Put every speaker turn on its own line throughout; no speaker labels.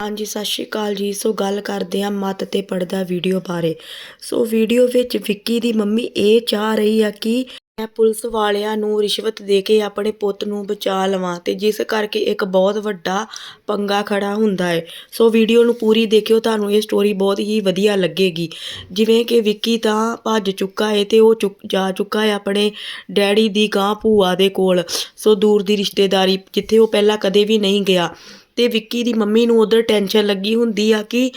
ਹਾਂਜੀ, ਸਤਿ ਸ਼੍ਰੀ ਅਕਾਲ ਜੀ। ਸੋ ਗੱਲ ਕਰਦੇ ਹਾਂ ਮੱਤ ਤੇ ਪੜਦਾ ਵੀਡੀਓ ਬਾਰੇ। ਸੋ ਵੀਡੀਓ ਵਿੱਚ ਵਿੱਕੀ ਦੀ ਮੰਮੀ ਇਹ ਚਾਹ ਰਹੀ ਆ ਕਿ ਮੈਂ ਪੁਲਿਸ ਵਾਲਿਆਂ ਨੂੰ ਰਿਸ਼ਵਤ ਦੇ ਕੇ ਆਪਣੇ ਪੁੱਤ ਨੂੰ ਬਚਾ ਲਵਾਂ ਤੇ ਜਿਸ ਕਰਕੇ ਇੱਕ ਬਹੁਤ ਵੱਡਾ ਪੰਗਾ ਖੜਾ ਹੁੰਦਾ ਹੈ। ਸੋ ਵੀਡੀਓ ਨੂੰ ਪੂਰੀ ਦੇਖਿਓ, ਤੁਹਾਨੂੰ ਇਹ ਸਟੋਰੀ ਬਹੁਤ ਹੀ ਵਧੀਆ ਲੱਗੇਗੀ। ਜਿਵੇਂ ਕਿ ਵਿੱਕੀ ਤਾਂ ਭੱਜ ਚੁੱਕਾ ਹੈ ਤੇ ਉਹ ਚੁੱਕ, ਜਾ ਚੁੱਕਾ ਹੈ ਆਪਣੇ ਡੈਡੀ ਦੀ ਗਾਂ ਭੂਆ ਦੇ ਕੋਲ। ਸੋ ਦੂਰ ਦੀ ਰਿਸ਼ਤੇਦਾਰੀ ਜਿੱਥੇ ਉਹ ਪਹਿਲਾਂ ਕਦੇ ਵੀ ਨਹੀਂ ਗਿਆ। ਤੇ ਵਿੱਕੀ ਦੀ ਮੰਮੀ ਨੂੰ ਉਧਰ ਟੈਨਸ਼ਨ ਲੱਗੀ ਹੁੰਦੀ ਆ ਕਿ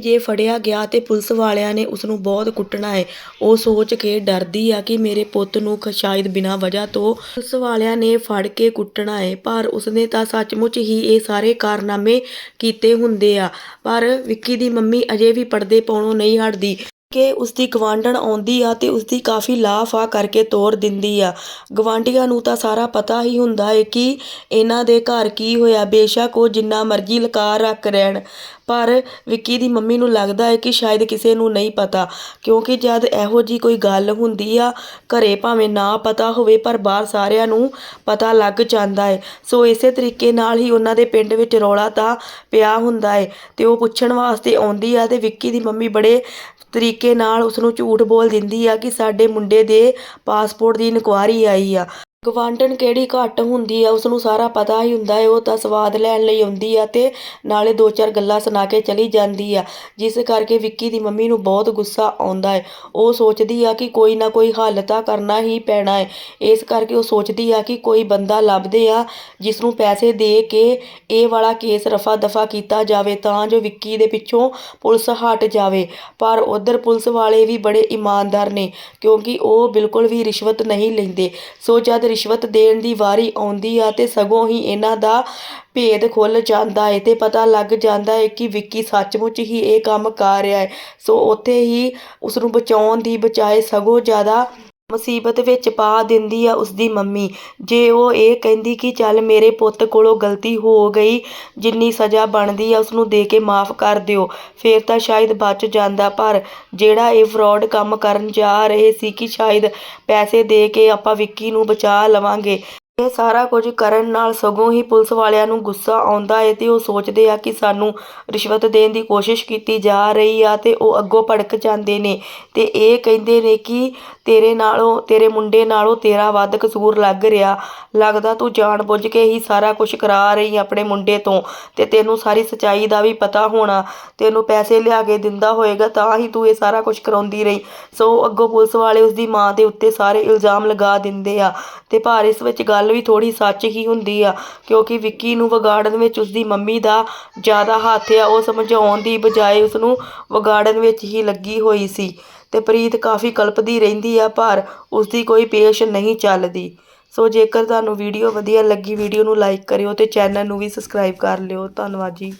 ਜੇ ਫੜਿਆ ਗਿਆ ਤੇ ਪੁਲਿਸ ਵਾਲਿਆਂ ਨੇ ਉਸ ਨੂੰ ਬਹੁਤ ਕੁੱਟਣਾ ਹੈ ਉਹ ਸੋਚ ਕੇ ਡਰਦੀ ਆ ਕਿ ਮੇਰੇ ਪੁੱਤ ਨੂੰ ਸ਼ਾਇਦ ਬਿਨਾਂ ਵਜ੍ਹਾ ਤੋਂ ਪੁਲਿਸ ਵਾਲਿਆਂ ਨੇ ਫੜ ਕੇ ਕੁੱਟਣਾ ਹੈ ਪਰ ਉਸਨੇ ਤਾਂ ਸੱਚਮੁੱਚ ਹੀ ਇਹ ਸਾਰੇ ਕਾਰਨਾਮੇ ਕੀਤੇ ਹੁੰਦੇ ਆ। ਪਰ ਵਿੱਕੀ ਦੀ ਮੰਮੀ ਅਜੇ ਵੀ ਪਰਦੇ ਪਾਉਣੋਂ ਨਹੀਂ ਹਟਦੀ। ਕਿ ਉਸਦੀ ਗਵਾਂਢਣ ਆਉਂਦੀ ਆ ਤੇ ਉਸਦੀ ਕਾਫੀ ਲਾਫਾ ਕਰਕੇ ਤੋੜ ਦਿੰਦੀ ਆ। ਗਵਾਂਢੀਆਂ ਨੂੰ ਤਾਂ ਸਾਰਾ ਪਤਾ ਹੀ ਹੁੰਦਾ ਹੈ ਕਿ ਇਹਨਾਂ ਦੇ ਘਰ ਕੀ ਹੋਇਆ, ਬੇਸ਼ੱਕ ਉਹ ਜਿੰਨਾ ਮਰਜ਼ੀ ਲਕਾ ਰੱਖ ਰਹਿਣ। ਪਰ ਵਿੱਕੀ ਦੀ ਮੰਮੀ ਨੂੰ ਲੱਗਦਾ ਹੈ ਕਿ ਸ਼ਾਇਦ ਕਿਸੇ ਨੂੰ ਨਹੀਂ ਪਤਾ, ਕਿਉਂਕਿ ਜਦ ਇਹੋ ਜੀ ਕੋਈ ਗੱਲ ਹੁੰਦੀ ਆ, ਘਰੇ ਭਾਵੇਂ ਨਾ ਪਤਾ ਹੋਵੇ, ਪਰ ਬਾਹਰ ਸਾਰਿਆਂ ਨੂੰ ਪਤਾ ਲੱਗ ਜਾਂਦਾ ਹੈ ਸੋ ਇਸੇ ਤਰੀਕੇ ਨਾਲ ਹੀ ਉਹਨਾਂ ਦੇ ਪਿੰਡ ਵਿੱਚ ਰੌਲਾ ਤਾਂ ਪਿਆ ਹੁੰਦਾ ਹੈ ਤੇ ਉਹ ਪੁੱਛਣ ਵਾਸਤੇ ਆਉਂਦੀ ਆ ਤੇ ਵਿੱਕੀ ਦੀ ਮੰਮੀ ਬੜੇ ਤਰੀਕੇ ਨਾਲ ਉਸਨੂੰ ਝੂਠ ਬੋਲ ਦਿੰਦੀ ਆ ਕਿ ਸਾਡੇ ਮੁੰਡੇ ਦੇ ਪਾਸਪੋਰਟ ਦੀ ਇਨਕੁਆਇਰੀ ਆਈ ਆ। ਗਵਾਂਢਣ ਕਿਹੜੀ ਘੱਟ ਹੁੰਦੀ ਆ ਉਸ ਨੂੰ ਸਾਰਾ ਪਤਾ ਹੀ ਹੁੰਦਾ ਹੈ ਉਹ ਤਾਂ ਸਵਾਦ ਲੈਣ ਲਈ ਆਉਂਦੀ ਆ ਤੇ ਨਾਲੇ ਦੋ ਚਾਰ ਗੱਲਾਂ ਸੁਣਾ ਕੇ ਚਲੀ ਜਾਂਦੀ ਆ, ਜਿਸ ਕਰਕੇ ਵਿੱਕੀ ਦੀ ਮੰਮੀ ਨੂੰ ਬਹੁਤ ਗੁੱਸਾ ਆਉਂਦਾ ਹੈ ਉਹ ਸੋਚਦੀ ਆ ਕਿ ਕੋਈ ਨਾ ਕੋਈ ਹੱਲ ਤਾਂ ਕਰਨਾ ਹੀ ਪੈਣਾ ਹੈ ਇਸ ਕਰਕੇ ਉਹ ਸੋਚਦੀ ਆ ਕਿ ਕੋਈ ਬੰਦਾ ਲੱਭਦੇ ਆ ਜਿਸ ਨੂੰ ਪੈਸੇ ਦੇ ਕੇ ਇਹ ਵਾਲਾ ਕੇਸ ਰਫਾ ਦਫਾ ਕੀਤਾ ਜਾਵੇ, ਤਾਂ ਜੋ ਵਿੱਕੀ ਦੇ ਪਿੱਛੋਂ ਪੁਲਿਸ ਹਟ ਜਾਵੇ। ਪਰ ਉਧਰ ਪੁਲਿਸ ਵਾਲੇ ਵੀ ਬੜੇ ਇਮਾਨਦਾਰ ਨੇ, ਕਿਉਂਕਿ ਉਹ ਬਿਲਕੁਲ ਵੀ ਰਿਸ਼ਵਤ ਨਹੀਂ ਲੈਂਦੇ। ਸੋ ਜਦ ਰਿਸ਼ਵਤ ਦੇਣ ਦੀ ਵਾਰੀ ਆਉਂਦੀ ਆ ਤੇ ਸਗੋਂ ਹੀ ਇਹਨਾਂ ਦਾ ਭੇਦ ਖੁੱਲ ਜਾਂਦਾ ਹੈ ਤੇ ਪਤਾ ਲੱਗ ਜਾਂਦਾ ਹੈ ਕਿ ਵਿੱਕੀ ਸੱਚਮੁੱਚ ਹੀ ਇਹ ਕੰਮ ਕਰ ਰਿਹਾ ਹੈ ਸੋ ਉੱਥੇ ਹੀ ਉਸ ਨੂੰ ਬਚਾਉਣ ਦੀ ਬਜਾਏ ਸਗੋਂ ਜ਼ਿਆਦਾ ਮੁਸੀਬਤ ਵਿੱਚ ਪਾ ਦਿੰਦੀ ਆ ਉਸਦੀ ਮੰਮੀ। ਜੇ ਉਹ ਇਹ ਕਹਿੰਦੀ ਕਿ ਚੱਲ ਮੇਰੇ ਪੁੱਤ ਕੋਲੋਂ ਗਲਤੀ ਹੋ ਗਈ, ਜਿੰਨੀ ਸਜ਼ਾ ਬਣਦੀ ਆ ਉਸਨੂੰ ਦੇ ਕੇ ਮਾਫ ਕਰ ਦਿਓ, ਫੇਰ ਤਾਂ ਸ਼ਾਇਦ ਬਚ ਜਾਂਦਾ। ਪਰ ਜਿਹੜਾ ਇਹ ਫਰੋਡ ਕੰਮ ਕਰਨ ਜਾ ਰਹੇ ਸੀ ਕਿ ਸ਼ਾਇਦ ਪੈਸੇ ਦੇ ਕੇ ਆਪਾਂ ਵਿੱਕੀ ਨੂੰ ਬਚਾ ਲਵਾਂਗੇ। ਇਹ ਸਾਰਾ ਕੁਝ ਕਰਨ ਨਾਲ ਸਗੋਂ ਹੀ ਪੁਲਿਸ ਵਾਲਿਆਂ ਨੂੰ ਗੁੱਸਾ ਆਉਂਦਾ ਹੈ ਤੇ ਉਹ ਸੋਚਦੇ ਆ ਕਿ ਸਾਨੂੰ ਰਿਸ਼ਵਤ ਦੇਣ ਦੀ ਕੋਸ਼ਿਸ਼ ਕੀਤੀ ਜਾ ਰਹੀ ਆ ਤੇ ਉਹ ਅੱਗੋਂ ਭੜਕ ਜਾਂਦੇ ਨੇ। ਤੇ ਇਹ ਕਹਿੰਦੇ ਨੇ ਕਿ ਤੇਰੇ ਨਾਲੋਂ, ਤੇਰੇ ਮੁੰਡੇ ਨਾਲੋਂ ਤੇਰਾ ਵੱਧ ਕਸੂਰ ਲੱਗ ਰਿਹਾ। ਲੱਗਦਾ ਤੂੰ ਜਾਣ ਬੁੱਝ ਕੇ ਹੀ ਸਾਰਾ ਕੁਝ ਕਰਾ ਰਹੀ ਆਪਣੇ ਮੁੰਡੇ ਤੋਂ ਤੇ ਤੈਨੂੰ ਸਾਰੀ ਸਚਾਈ ਦਾ ਵੀ ਪਤਾ ਹੋਣਾ। ਤੈਨੂੰ ਪੈਸੇ ਲਿਆ ਕੇ ਦਿੰਦਾ ਹੋਏਗਾ ਤਾਂ ਹੀ ਤੂੰ ਇਹ ਸਾਰਾ ਕੁਝ ਕਰਾਉਂਦੀ ਰਹੀ। ਸੋ ਅੱਗੋਂ ਪੁਲਿਸ ਵਾਲੇ ਉਸਦੀ ਮਾਂ ਦੇ ਉੱਤੇ ਸਾਰੇ ਇਲਜ਼ਾਮ ਲਗਾ ਦਿੰਦੇ ਆ ਤੇ ਭਾਰ ਇਸ ਵਿੱਚ ਗੱਲ ਵੀ ਥੋੜੀ ਸੱਚ ਹੀ ਹੁੰਦੀ ਆ, ਕਿਉਂਕਿ ਵਿੱਕੀ ਨੂੰ ਵਿਗਾੜਨ ਵਿੱਚ ਉਸਦੀ ਮੰਮੀ ਦਾ ਜ਼ਿਆਦਾ ਹੱਥ ਆ, ਉਹ ਸਮਝਾਉਣ ਦੀ ਬਜਾਏ ਉਸਨੂੰ ਵਿਗਾੜਨ ਵਿੱਚ ਹੀ ਲੱਗੀ ਹੋਈ ਸੀ ਤੇ ਪ੍ਰੀਤ ਕਾਫੀ ਕਲਪਦੀ ਰਹਿੰਦੀ ਆ, ਪਰ ਉਸਦੀ ਕੋਈ ਪੇਸ਼ ਨਹੀਂ ਚੱਲਦੀ। ਸੋ ਜੇਕਰ ਤੁਹਾਨੂੰ ਵੀਡੀਓ ਵਧੀਆ ਲੱਗੀ, ਵੀਡੀਓ ਨੂੰ ਲਾਈਕ ਕਰਿਓ ਤੇ ਚੈਨਲ ਨੂੰ ਵੀ ਸਬਸਕ੍ਰਾਈਬ ਕਰ ਲਿਓ। ਧੰਨਵਾਦ ਜੀ।